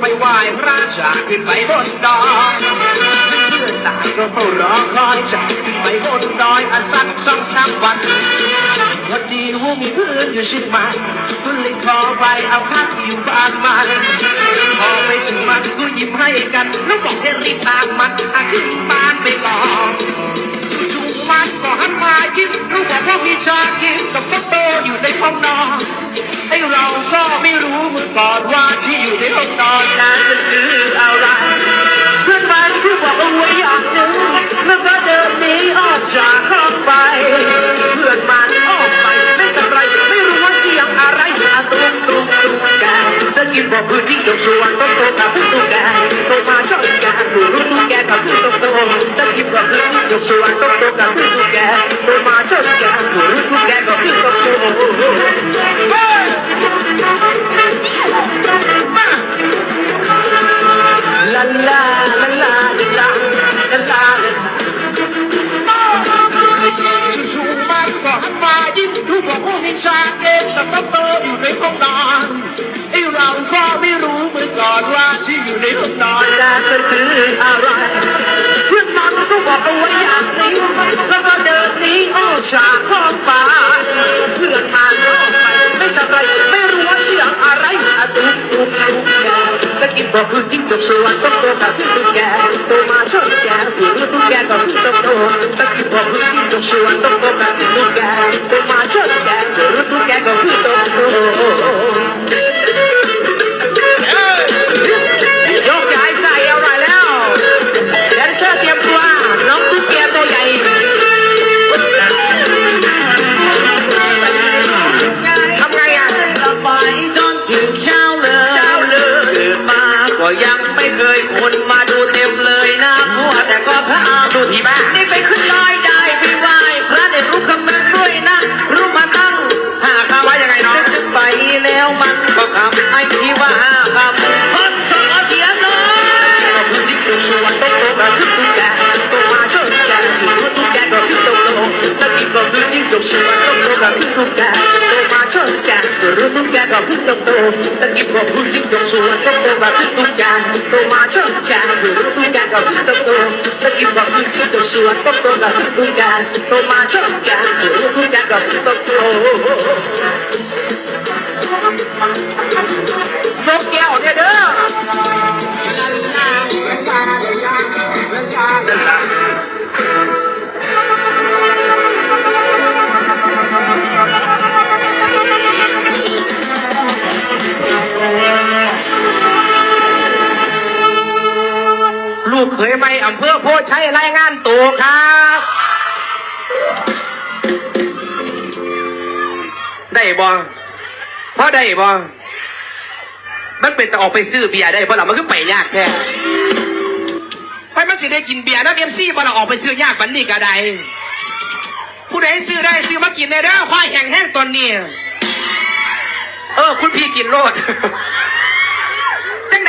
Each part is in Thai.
ไปไหว้พระราชาขึ้นไปบนดอยเพื่อนต่างก็เฝ้ารอคอยจะขึ้นไปบนดอยอาสักสองสามวันวันดีว่ามีเพื่อนอยู่เชียงใหม่ก็เลยขอไปเอาพักอยู่บ้านมันพอไปถึงมันก็ยิ้มให้กันแล้วบอกให้รีบตามมันอาขึ้นบ้านไปก่อนจู่ๆมันก็หันมายิ้มรู้บอกว่ามีชาคิมกับโตโตอยู่ใน ไม่รู้เมื่อก่อนว่าที่อยู่ในห้องนอนนั้นมันคืออะไรเพื่อนมันก็บอกเอาไว้อย่างหนึ่งแล้วก็เดินหนีออกจากห้องไปเพื่อนมันออกไปไม่สำไรไม่รู้ว่าเสียงอะไรมาตุ้มตุ้มตุ้มกันจะกินบอกพื้นที่ยกส่วนโตโตกับพื้นตุ้มกันโตมาชอบกันรู้รู้ตุ้มแกกับพื้นโตโตจะกินบอกพื้นที่ยกส่วนโตโตกับพื้นตุ้มกันโตมาชอบกันรู้รู้ตุ้มแกกับพื้นโตโต ชูๆมันก็หันมายิ้มรู้บอกว่ามีชาเองแต่ตั้งโตอยู่ในห้องนอนไอเราก็ไม่รู้เมื่อก่อนว่าที่อยู่ในห้องนอนนั้นมันคืออะไรเพื่อนมันก็บอกเอาไว้อย่างนี้แล้วก็เดินหนีออกจากห้องไปเพื่อนมันก็ออกไป ไม่สำไรไม่รู้ว่าเสียงอะไรอะตุ้มตุ้มตุ้มแกจะกินบอกพื้นจิ้งจกสวนต้องโตกับพี่ตุ๊กแกโตมาชอบแกพี่ตุ้มแกก็พี่ตุ้มโตจะกินบอกพื้นจิ้งจกสวนต้องโตกับพี่ตุ๊กแกโตมาชอบแกพี่ตุ้มแกก็พี่ตุ้มโต ชื่อว่าต้องโตกับพี่ตุ๊กตาโมาชอบกันก็รู้ตุ๊กตก็พูดตรงโตตะกี้บอกผู้จริงตรงชัวร์ต้องโตกับพี่ตุ๊กตาโมาชอบกันก็รู้ตุ๊กตก็พูดตรงโตตะกี้บอกผู้จริงตรงชัวร์ต้องโตกับพี่ตุ๊กตาโมาชอบกันก็รู้ตุ๊กตก็พูดตรงโต อำเภอโพชัยรายงานตัวครับ ได้บ่พอได้บ่มันเป็นแต่ออกไปซื้อเบียร์ได้บ่ล่ะมันคือไปยากแท้ไปมันสิได้กินเบียร์นะเอ็มซีบ่ล่ะออกไปซื้อยากบันนี้ก็ได้ผู้ใดซื้อได้ซื้อมากินในเด้อควายแห้งแห้งตอนนี้ เออ คุณพี่กินโลด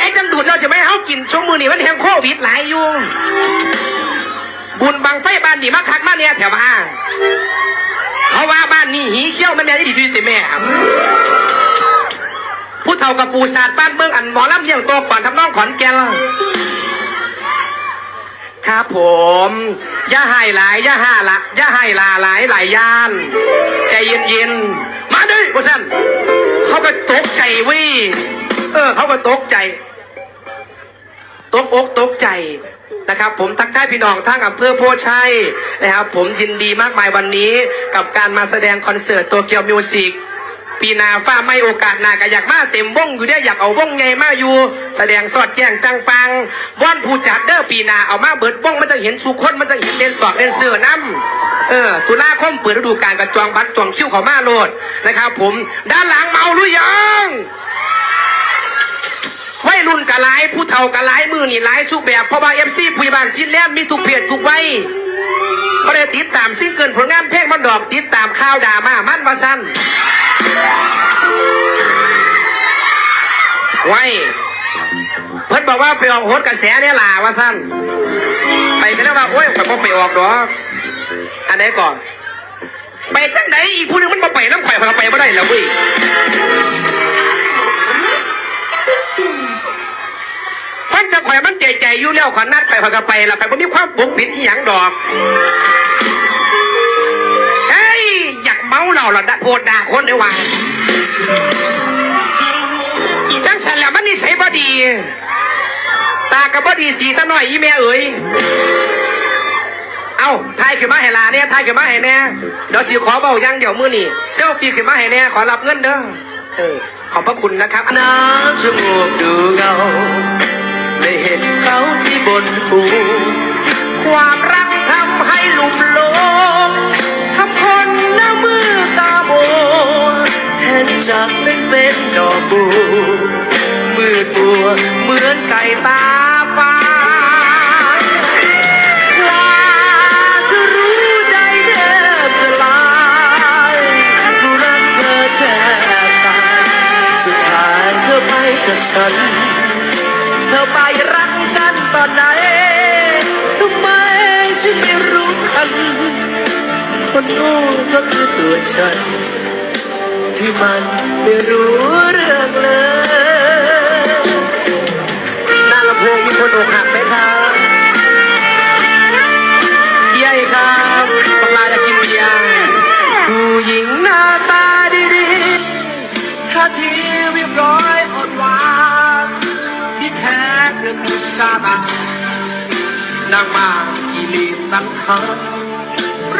นจังดูดเราจะไม่ให้เขากินช่วงมือนี่มันแหงโควิดหลายอยู่บุญบังไฟบ้านนี่มาคักมาเนี่ยแถวมาเขาว่าบ้านนี้หีเขี้ยวมันแม่ดีดีแต่แม่ผู้เฒ่ากับปูศาสตร์บ้านเมืองอันหมอลำเลี้ยงตัวก่อนทำน้องขอนแก่นครับผมย่าให้หลายย่าห้าละย่าให้ลาหลายหลายย่าน ใจเย็นๆมาดิว่าสันเขาก็ตกใจวิเออ เขาก็ตกใจ ตกอกตกใจนะครับ ผมทักทายพี่น้องทั้งอำเภอโพชัยนะครับ ผมยินดีมากมายวันนี้กับการมาแสดงคอนเสิร์ตตัวเกียวมิวสิกปีนาฟ้าไม่โอกาสหนาก็อยากมาเต็มวงอยู่ได้อยากเอาวงไงมาอยู่ แสดงสอดแจ้งจังปังว่านผู้จัดเด้อปีนาเอามาเบิดวงมันจะเห็นสุกคนมันจะเห็นเลนสอดเลนเสือน้ำเออตุลาคมเปิดฤดูกาลกับจองบัตรจองคิวเขามาโหลดนะครับ ผมด้านหลังเมาหรือยัง รุ่นกะหลายผู้เฒ่ากะหลายมือนี่หลายสุแบบเพราะว่าเอฟซีผู้บ้านฟินแลนด์มีทุกเพศทุกวัยก็ได้ติดตามซิงเกิลผลงานเพลงมันดอกติดตามข่าวด่ามามันมาสั้นไว้เพิ่นบอกว่าไปออกโหดกระแสเนี่ยล่ะว่าสั้นไปแล้วว่าโอ้ยข่อยบ่ไปออกดอกอันไหนก่อน ไปจังไหนอีกผู้หนึงมันมาไปน้ำข่อยข่อยไปไม่ได้แล้วเว้ย ควันจะข่อยมันใจใจอยู่แล้วขอนัดข่อยข่อยก็ไปล้วข่อยบ่มีความบุกผิดอีหยังดอกเฮ้ยอยากเมาเราเหรอดะโพดด่าคนได้ว่าจังสันแล้วมันนิสัยบ่ดี ตากับบ่ดีสีตาหน่อยอีแม่เอ๋ยเอาทายขึ้นมาให้ลาเนี่ยทายขึ้นมาให้แน่เดี๋ยวสิขอเบายังเดี๋ยวมือนี่เซลฟี่ขึ้นมาให้แน่ขอรับเงินเด้อเออขอบพระคุณนะครับน้ำชมูกดูเงา ไม่เห็นเขาที่บนหูความรักทำให้หลุมหลงทำคนหน้ามือตาโบเห็นจากเล็กเป็นดอกบัวมืดบัวเหมือนไก่ตาปลากว่าจะรู้ใจแทบสลายกูรักเธอแทบตายสุดท้ายเธอไปจากฉัน เธอไปรักกันตอนไหนทำไมฉันไม่รู้ทันคนโง่ก็คือตัวฉัน ที่มันไม่รู้เรื่องเลยหน้าลำโพงมีคนอกหักไหมครับเย้ครับบังลาจะกินเบียร์ผู้หญิงหน้าตาดีๆท่าทีเรียบร้อยอ่อนหวาน ที่แท้เธอคือซาตานนางมากิเลสตัณหา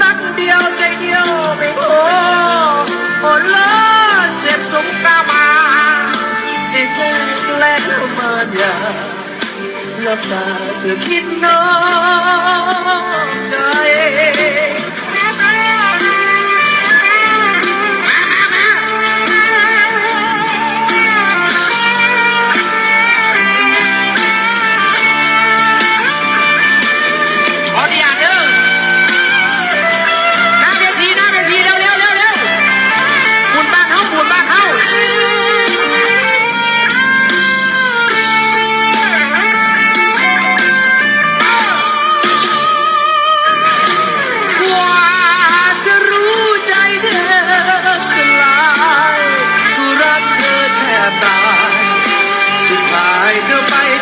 รักเดียวใจเดียวไม่พอโอนล้อเสร็จสงครามมาเสียแสงและมารยาหลับตาเพื่อคิดน้องใจ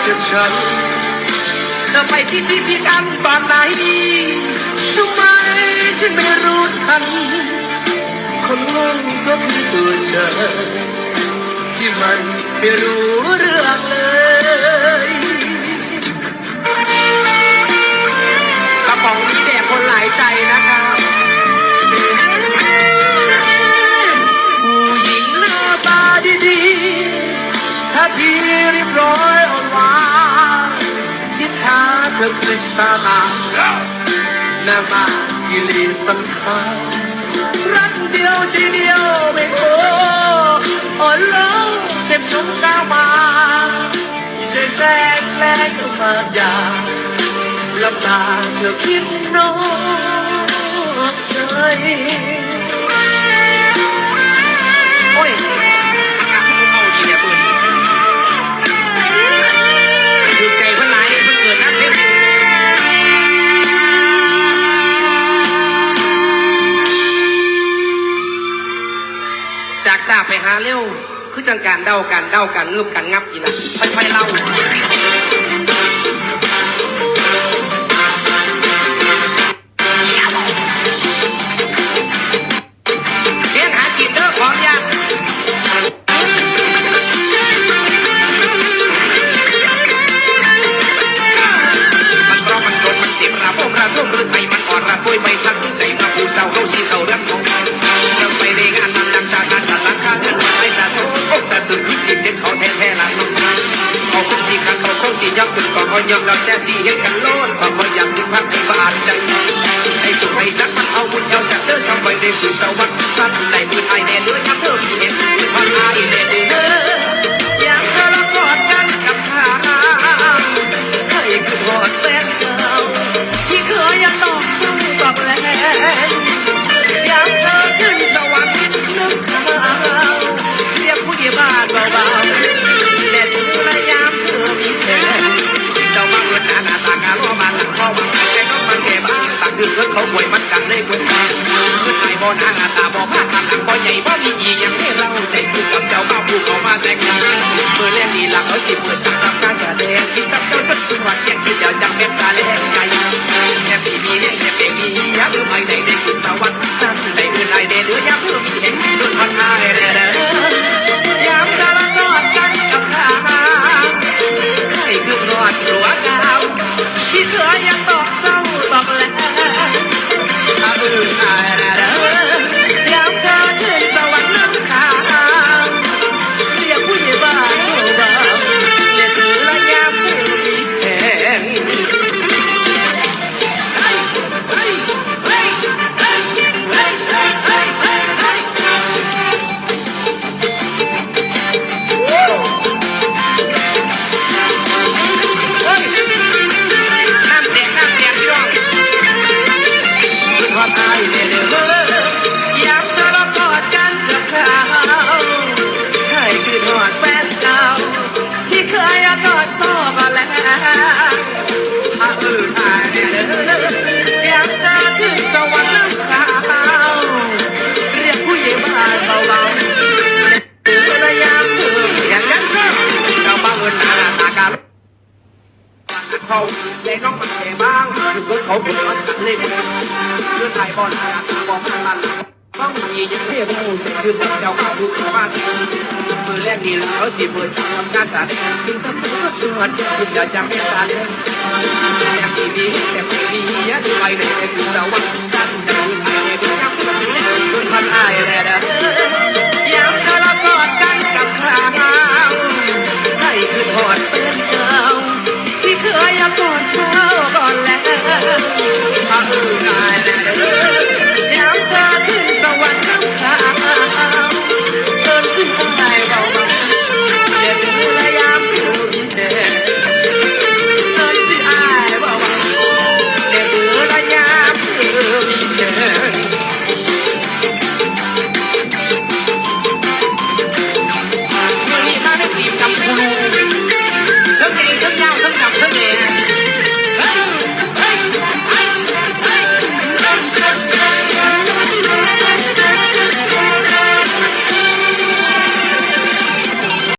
จากฉันเธอไปซีซีซีกันตอนไหนทำไมฉันไม่รู้ทัน คนงงก็คือตัวฉัน ที่มันไม่รู้เรื่องเลยกระป๋องนี้แด่คนหลายใจนะครับผู้หญิงหน้าตาดีๆท่าทีเรียบร้อยอ่อน วาที่แท้เธอคือซาตานนามากิเลสตัณหารักเดียวใจเดียวไม่พออ่อนล้าเสพสมกามาเสแสร้งแกล้งมารยาลับตาเพื่อคิดนอกใจโอ้ย เร็ว คือจังการเดากันเดากันเงือบกันงับอีละค่อยๆเล่า งสียับขึ้นก่อนก็ยอมรับแต่สีเห็นกันโลดความพยายามถึงพักให้บาดใจให้สุขให้สักมันเอาบุญเอาฉันเด้อชาวไปได้ฝืนสวัสดิ์สัตว์ได้บุญไอแน่เด้อยักเพิ่มเห็นบุญพันไอแน่เด้อ กคือเงินเขาป่วยมันกันเลยคนมาเงินไอ้บ่หน้าหน้าตาบ่ผ้าตาหลังบ่ใหญ่บ่มีอีอย่างให้เราใจคือกับเจ้าบ้าผู้เขามาแต่งงานเมื่อแรกนดีหลักเขาสิบเมื่อจากทำการแสดงคิดกับเจ้าจักสุวรรณแยกคิดเดียวจังเม็ดสาเล่นใจ เขาใจน้องมันแข็บ้างอยู่กับเขาเป็นมันเล่นเพื่อไหยบอลอาตาบอกมันลันต้องมียังไม่พูจะคืนเจ้าเขาดูบ้านมือแรกดีแล้วสิเบอร์จากกาสาเดถึงต้องเลือกสมัครจะคุณจำเป็นสาเดแซมทีวีแซมทีวียัดไปในเป็นสาววันสั้นดูไอเด็กนักเรียนคนพันอายแดด